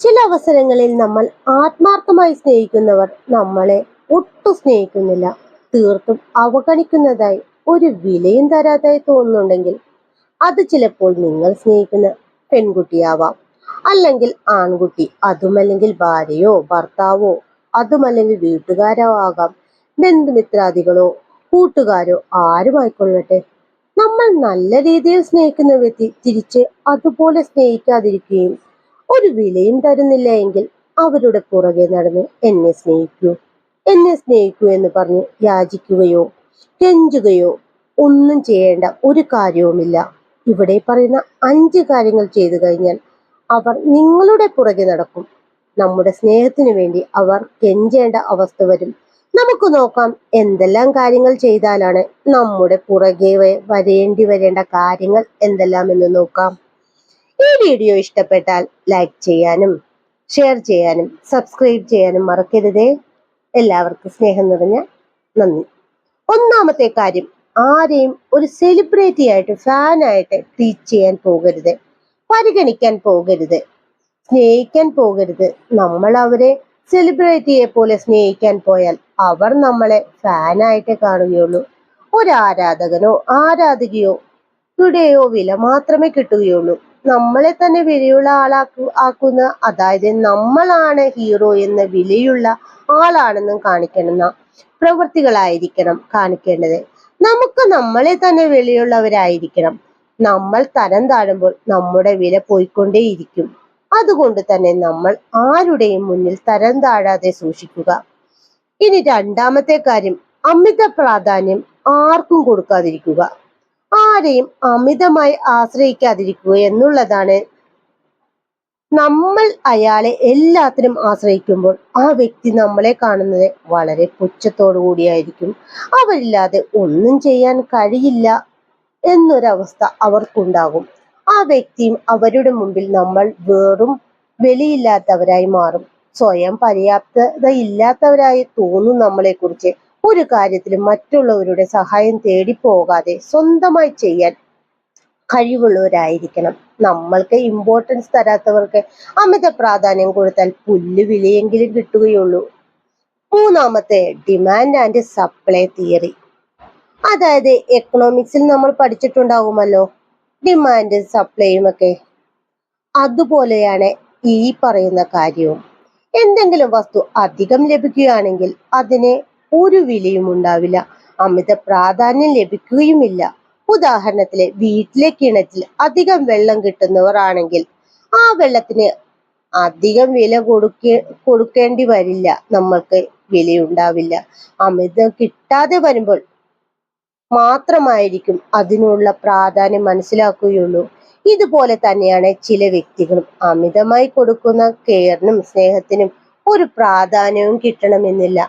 ചില അവസരങ്ങളിൽ നമ്മൾ ആത്മാർത്ഥമായി സ്നേഹിക്കുന്നവർ നമ്മളെ ഒട്ടും സ്നേഹിക്കുന്നില്ല. തീർത്തും അവഗണിക്കുന്നതായി ഒരു വിലയും തരാതായി തോന്നുന്നുണ്ടെങ്കിൽ അത് ചിലപ്പോൾ നിങ്ങൾ സ്നേഹിക്കുന്ന പെൺകുട്ടിയാവാം. അല്ലെങ്കിൽ ആൺകുട്ടി അതുമല്ലെങ്കിൽ ഭാര്യയോ ഭർത്താവോ അതുമല്ലെങ്കിൽ വീട്ടുകാരോ ആകാം. ബന്ധുമിത്രാദികളോ കൂട്ടുകാരോ ആരുമായിക്കൊള്ളട്ടെ നമ്മൾ നല്ല രീതിയിൽ സ്നേഹിക്കുന്ന വ്യക്തി തിരിച്ച് അതുപോലെ സ്നേഹിക്കാതിരിക്കുകയും ഒരു വിലയും തരുന്നില്ല എങ്കിൽ അവരുടെ പുറകെ നടന്ന് എന്നെ സ്നേഹിക്കൂ. എന്നെ സ്നേഹിക്കൂ എന്ന് പറഞ്ഞ് യാചിക്കുകയോ കെഞ്ചുകയോ ഒന്നും ചെയ്യേണ്ട ഒരു കാര്യവുമില്ല. ഇവിടെ പറയുന്ന അഞ്ച് കാര്യങ്ങൾ ചെയ്തു കഴിഞ്ഞാൽ അവർ നിങ്ങളുടെ പുറകെ നടക്കും. നമ്മുടെ സ്നേഹത്തിന് വേണ്ടി അവർ കെഞ്ചേണ്ട അവസ്ഥ വരും. നമുക്ക് നോക്കാം എന്തെല്ലാം കാര്യങ്ങൾ ചെയ്താലാണ് നമ്മുടെ പുറകെ വരേണ്ടി വരേണ്ട കാര്യങ്ങൾ എന്തെല്ലാം എന്ന് നോക്കാം. ഈ വീഡിയോ ഇഷ്ടപ്പെട്ടാൽ ലൈക്ക് ചെയ്യാനും ഷെയർ ചെയ്യാനും സബ്സ്ക്രൈബ് ചെയ്യാനും മറക്കരുതേ. എല്ലാവർക്കും സ്നേഹം നിറഞ്ഞ നന്ദി. ഒന്നാമത്തെ കാര്യം ആരെയും ഒരു സെലിബ്രിറ്റി ആയിട്ട് ഫാനായിട്ട് ട്രീറ്റ് ചെയ്യാൻ പോകരുത്. പരിഗണിക്കാൻ പോകരുത്. സ്നേഹിക്കാൻ പോകരുത്. നമ്മൾ അവരെ സെലിബ്രിറ്റിയെ പോലെ സ്നേഹിക്കാൻ പോയാൽ അവർ നമ്മളെ ഫാനായിട്ട് കാണുകയുള്ളൂ. ഒരു ആരാധകനോ ആരാധികയോ യുടെയോ വില മാത്രമേ കിട്ടുകയുള്ളൂ. നമ്മളെ തന്നെ വിലയുള്ള ആളാക്കു ആക്കുന്ന അതായത് നമ്മളാണ് ഹീറോ എന്ന വിലയുള്ള ആളാണെന്നും കാണിക്കണമെന്ന പ്രവൃത്തികളായിരിക്കണം കാണിക്കേണ്ടത്. നമുക്ക് നമ്മളെ തന്നെ വിലയുള്ളവരായിരിക്കണം. നമ്മൾ തരം താഴുമ്പോൾ നമ്മുടെ വില പോയിക്കൊണ്ടേയിരിക്കും. അതുകൊണ്ട് തന്നെ നമ്മൾ ആരുടെയും മുന്നിൽ തരം താഴാതെ സൂക്ഷിക്കുക. ഇനി രണ്ടാമത്തെ കാര്യം അമിത പ്രാധാന്യം ആർക്കും കൊടുക്കാതിരിക്കുക. ആരെയും അമിതമായി ആശ്രയിക്കാതിരിക്കുക എന്നുള്ളതാണ്. നമ്മൾ അയാളെ എല്ലാത്തിനും ആശ്രയിക്കുമ്പോൾ ആ വ്യക്തി നമ്മളെ കാണുന്നത് വളരെ പുച്ഛത്തോടു കൂടിയായിരിക്കും. അവരില്ലാതെ ഒന്നും ചെയ്യാൻ കഴിയില്ല എന്നൊരവസ്ഥ അവർക്കുണ്ടാകും. ആ വ്യക്തിയും അവരുടെ മുമ്പിൽ നമ്മൾ വേറും വെളിയില്ലാത്തവരായി മാറും. സ്വയം പര്യാപ്തത ഇല്ലാത്തവരായി തോന്നും നമ്മളെ കുറിച്ച് ഒരു കാര്യത്തിലും മറ്റുള്ളവരുടെ സഹായം തേടി പോകാതെ സ്വന്തമായി ചെയ്യാൻ കഴിവുള്ളവരായിരിക്കണം. നമ്മൾക്ക് ഇമ്പോർട്ടൻസ് തരാത്തവർക്ക് അമിത പ്രാധാന്യം കൊടുത്താൽ പുല്ല് വിലയെങ്കിലും കിട്ടുകയുള്ളൂ. മൂന്നാമത്തെ ഡിമാൻഡ് ആൻഡ് സപ്ലൈ തിയറി അതായത് എക്കണോമിക്സിൽ നമ്മൾ പഠിച്ചിട്ടുണ്ടാകുമല്ലോ ഡിമാൻഡ് സപ്ലൈയും ഒക്കെ. അതുപോലെയാണ് ഈ പറയുന്ന കാര്യവും. എന്തെങ്കിലും വസ്തു അധികം ലഭിക്കുകയാണെങ്കിൽ അതിന് ഒരു വിലയും ഉണ്ടാവില്ല. അമിത പ്രാധാന്യം ലഭിക്കുകയുമില്ല. ഉദാഹരണത്തിന് വീട്ടിലെ കിണറ്റിൽ അധികം വെള്ളം കിട്ടുന്നവർ ആണെങ്കിൽ ആ വെള്ളത്തിന് അധികം വില കൊടുക്കേ കൊടുക്കേണ്ടി വരില്ല. നമ്മൾക്ക് വിലയുണ്ടാവില്ല. അമിതം കിട്ടാതെ വരുമ്പോൾ മാത്രമായിരിക്കും അതിനുള്ള പ്രാധാന്യം മനസ്സിലാക്കുകയുള്ളൂ. ഇതുപോലെ തന്നെയാണ് ചില വ്യക്തികളും അമിതമായി കൊടുക്കുന്ന കെയറിനും സ്നേഹത്തിനും ഒരു പ്രാധാന്യവും കിട്ടണമെന്നില്ല.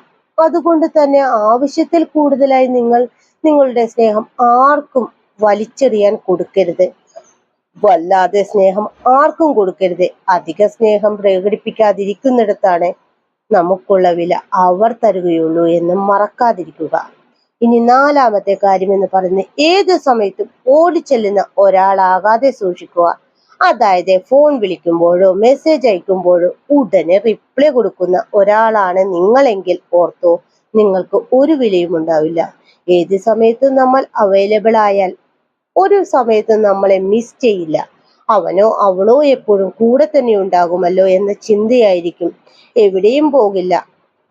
അതുകൊണ്ട് തന്നെ ആവശ്യത്തിൽ കൂടുതലായി നിങ്ങൾ നിങ്ങളുടെ സ്നേഹം ആർക്കും വലിച്ചെറിയാൻ കൊടുക്കരുത്. വല്ലാതെ സ്നേഹം ആർക്കും കൊടുക്കരുത്. അധിക സ്നേഹം പ്രകടിപ്പിക്കാതിരിക്കുന്നിടത്താണ് നമുക്കുള്ള വില അവർ തരുകയുള്ളൂ എന്ന് മറക്കാതിരിക്കുക. ഇനി നാലാമത്തെ കാര്യം എന്ന് പറയുന്നത് ഏത് സമയത്തും ഓടിച്ചെല്ലുന്ന ഒരാളാകാതെ സൂക്ഷിക്കുക. അതായത് ഫോൺ വിളിക്കുമ്പോഴോ മെസ്സേജ് അയക്കുമ്പോഴോ ഉടനെ റിപ്ലൈ കൊടുക്കുന്ന ഒരാളാണ് നിങ്ങളെങ്കിൽ ഓർത്തോ നിങ്ങൾക്ക് ഒരു വിലയും ഉണ്ടാവില്ല. ഏത് സമയത്തും നമ്മൾ അവൈലബിൾ ആയാൽ ഒരു സമയത്തും നമ്മളെ മിസ് ചെയ്യില്ല. അവനോ അവളോ എപ്പോഴും കൂടെ തന്നെ ഉണ്ടാകുമല്ലോ എന്ന ചിന്തയായിരിക്കും. എവിടെയും പോകില്ല.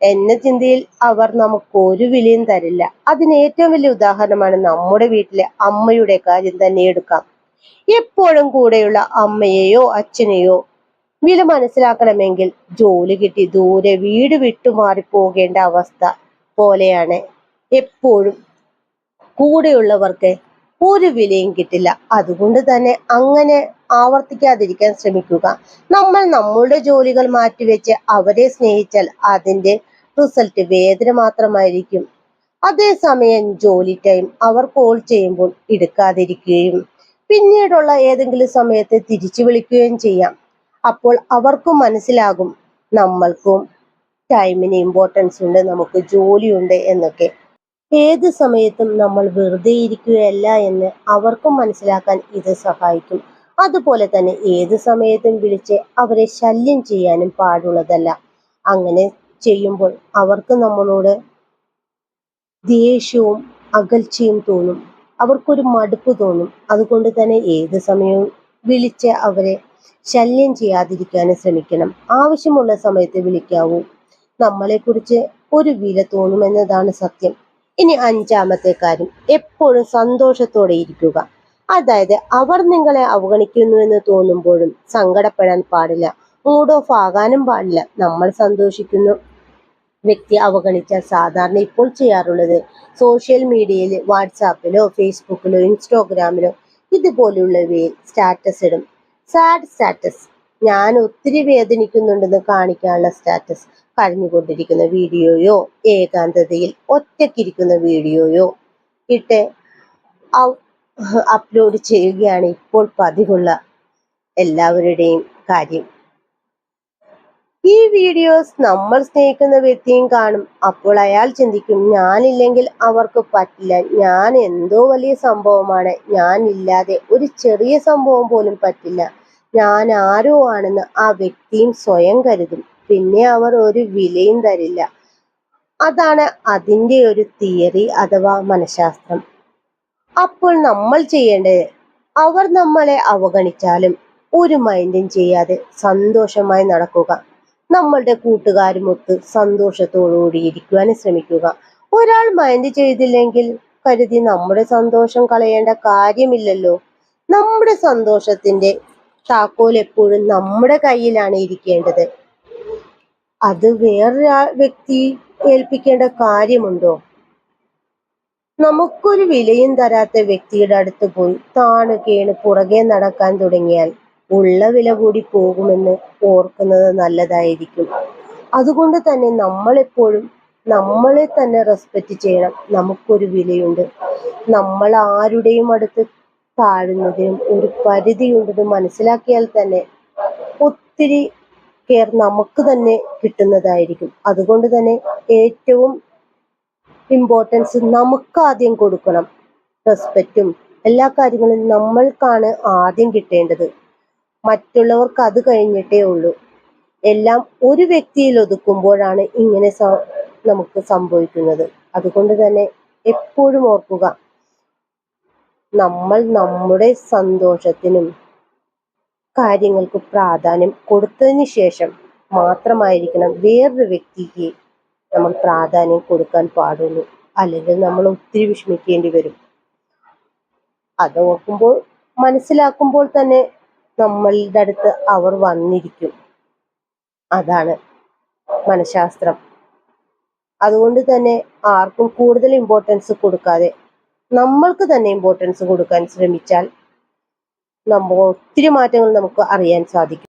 എന്ന ചിന്തയിൽ അവർ നമുക്ക് ഒരു വിലയും തരില്ല. അതിന് ഏറ്റവും വലിയ ഉദാഹരണമാണ് നമ്മുടെ വീട്ടിലെ അമ്മയുടെ കാര്യം തന്നെ എടുക്കാം. എപ്പോഴും കൂടെയുള്ള അമ്മയെയോ അച്ഛനെയോ വില മനസ്സിലാക്കണമെങ്കിൽ ജോലി കിട്ടി ദൂരെ വീട് വിട്ടു മാറി പോകേണ്ട അവസ്ഥ പോലെയാണ്. എപ്പോഴും കൂടെയുള്ളവർക്ക് ഒരു വിലയും കിട്ടില്ല. അതുകൊണ്ട് തന്നെ അങ്ങനെ ആവർത്തിക്കാതിരിക്കാൻ ശ്രമിക്കുക. നമ്മൾ നമ്മളുടെ ജോലികൾ മാറ്റിവെച്ച് അവരെ സ്നേഹിച്ചാൽ അതിന്റെ റിസൾട്ട് വേദന മാത്രമായിരിക്കും. അതേസമയം ജോലി ടൈം അവർ കോൾ ചെയ്യുമ്പോൾ എടുക്കാതിരിക്കുകയും പിന്നീടുള്ള ഏതെങ്കിലും സമയത്ത് തിരിച്ചു വിളിക്കുകയും ചെയ്യാം. അപ്പോൾ അവർക്കും മനസ്സിലാകും നമ്മൾക്കും ടൈമിന് ഇമ്പോർട്ടൻസ് ഉണ്ട് നമുക്ക് ജോലിയുണ്ട് എന്നൊക്കെ. ഏത് സമയത്തും നമ്മൾ വെറുതെ ഇരിക്കുകയല്ല എന്ന് അവർക്കും മനസ്സിലാക്കാൻ ഇത് സഹായിക്കും. അതുപോലെ തന്നെ ഏത് സമയത്തും വിളിച്ച് അവരെ ശല്യം ചെയ്യാനും പാടുള്ളതല്ല. അങ്ങനെ ചെയ്യുമ്പോൾ അവർക്ക് നമ്മളോട് ദേഷ്യവും അകൽച്ചയും തോന്നും. അവർക്കൊരു മടുപ്പ് തോന്നും. അതുകൊണ്ട് തന്നെ ഏത് സമയവും വിളിച്ച് അവരെ ശല്യം ചെയ്യാതിരിക്കാനും ശ്രമിക്കണം. ആവശ്യമുള്ള സമയത്ത് വിളിക്കാവൂ. നമ്മളെക്കുറിച്ച് ഒരു വില തോന്നുമെന്നതാണ് സത്യം. ഇനി അഞ്ചാമത്തെ കാര്യം. എപ്പോഴും സന്തോഷത്തോടെ ഇരിക്കുക. അതായത് അവർ നിങ്ങളെ അവഗണിക്കുന്നു എന്ന് തോന്നുമ്പോഴും സങ്കടപ്പെടാൻ പാടില്ല. മൂഡ് ഓഫ് ആകാനും പാടില്ല. നമ്മൾ സന്തോഷിക്കുന്നു. വ്യക്തി അവഗണിച്ച സാധാരണ ഇപ്പോൾ ചെയ്യാറുള്ളത്. സോഷ്യൽ മീഡിയയിൽ വാട്സാപ്പിലോ ഫേസ്ബുക്കിലോ ഇൻസ്റ്റാഗ്രാമിലോ ഇതുപോലെയുള്ളവയിൽ സ്റ്റാറ്റസ് ഇടും. സാഡ് സ്റ്റാറ്റസ് ഞാൻ ഒത്തിരി വേദനിക്കുന്നുണ്ടെന്ന് കാണിക്കാനുള്ള സ്റ്റാറ്റസ് കരഞ്ഞുകൊണ്ടിരിക്കുന്ന വീഡിയോയോ ഏകാന്തതയിൽ ഒറ്റക്കിരിക്കുന്ന വീഡിയോയോ ഇട്ട് അപ്ലോഡ് ചെയ്യുകയാണ് ഇപ്പോൾ പതിവുള്ള എല്ലാവരുടെയും കാര്യം. ഈ വീഡിയോസ് നമ്മൾ സ്നേഹിക്കുന്ന വ്യക്തിയും കാണും. അപ്പോൾ അയാൾ ചിന്തിക്കും ഞാനില്ലെങ്കിൽ അവർക്ക് പറ്റില്ല. ഞാൻ എന്തോ വലിയ സംഭവമാണ്. ഞാൻ ഇല്ലാതെ ഒരു ചെറിയ സംഭവം പോലും പറ്റില്ല. ഞാൻ ആരോ ആണെന്ന് ആ വ്യക്തിയും സ്വയം കരുതും. പിന്നെ അവർ ഒരു വിലയും തരില്ല. അതാണ് അതിന്റെ ഒരു തിയറി അഥവാ മനഃശാസ്ത്രം. അപ്പോൾ നമ്മൾ ചെയ്യേണ്ടത് അവർ നമ്മളെ അവഗണിച്ചാലും ഒരു മൈൻഡും ചെയ്യാതെ സന്തോഷമായി നടക്കുക. നമ്മളുടെ കൂട്ടുകാരുമൊത്ത് സന്തോഷത്തോടുകൂടി ഇരിക്കുവാനും ശ്രമിക്കുക. ഒരാൾ മൈൻഡ് ചെയ്തില്ലെങ്കിൽ കരുതി നമ്മുടെ സന്തോഷം കളയേണ്ട കാര്യമില്ലല്ലോ. നമ്മുടെ സന്തോഷത്തിന്റെ താക്കോൽ എപ്പോഴും നമ്മുടെ കയ്യിലാണ് ഇരിക്കേണ്ടത്. അത് വേറൊരാ വ്യക്തി ഏൽപ്പിക്കേണ്ട കാര്യമുണ്ടോ? നമുക്കൊരു വിലയും തരാത്ത വ്യക്തിയുടെ അടുത്ത് പോയി താണു കേണ് പുറകെ നടക്കാൻ തുടങ്ങിയാൽ ഉള്ള വില കൂടി പോകുമെന്ന് ഓർക്കുന്നത് നല്ലതായിരിക്കും. അതുകൊണ്ട് തന്നെ നമ്മളെപ്പോഴും നമ്മളെ തന്നെ റെസ്പെക്റ്റ് ചെയ്യണം. നമുക്കൊരു വിലയുണ്ട്. നമ്മൾ ആരുടെയും അടുത്ത് താഴുന്നതിനും ഒരു പരിധിയുണ്ടെന്ന് മനസ്സിലാക്കിയാൽ തന്നെ ഒത്തിരി കെയർ നമുക്ക് തന്നെ കിട്ടുന്നതായിരിക്കും. അതുകൊണ്ട് തന്നെ ഏറ്റവും ഇമ്പോർട്ടൻസ് നമുക്ക് ആദ്യം കൊടുക്കണം. റെസ്പെക്റ്റും എല്ലാ കാര്യങ്ങളും നമ്മൾക്കാണ് ആദ്യം കിട്ടേണ്ടത്. മറ്റുള്ളവർക്ക് അത് കഴിഞ്ഞിട്ടേ ഉള്ളൂ. എല്ലാം ഒരു വ്യക്തിയിൽ ഒതുക്കുമ്പോഴാണ് ഇങ്ങനെ നമുക്ക് സംഭവിക്കുന്നത്. അതുകൊണ്ട് തന്നെ എപ്പോഴും ഓർക്കുക നമ്മൾ നമ്മുടെ സന്തോഷത്തിനും കാര്യങ്ങൾക്ക് പ്രാധാന്യം കൊടുത്തതിന് ശേഷം മാത്രമായിരിക്കണം വേറൊരു വ്യക്തിക്ക് നമ്മൾ പ്രാധാന്യം കൊടുക്കാൻ പാടുള്ളൂ. അല്ലെങ്കിൽ നമ്മൾ ഒത്തിരി വിഷമിക്കേണ്ടി വരും. അത് ഓർക്കുമ്പോൾ മനസ്സിലാക്കുമ്പോൾ തന്നെ നമ്മളുടെ അടുത്ത് അവർ വന്നിരിക്കും. അതാണ് മനഃശാസ്ത്രം. അതുകൊണ്ട് തന്നെ ആർക്കും കൂടുതൽ ഇമ്പോർട്ടൻസ് കൊടുക്കാതെ നമ്മൾക്ക് തന്നെ ഇമ്പോർട്ടൻസ് കൊടുക്കാൻ ശ്രമിച്ചാൽ നമ്മൾ ഒത്തിരി മാറ്റങ്ങൾ നമുക്ക് അറിയാൻ സാധിക്കും.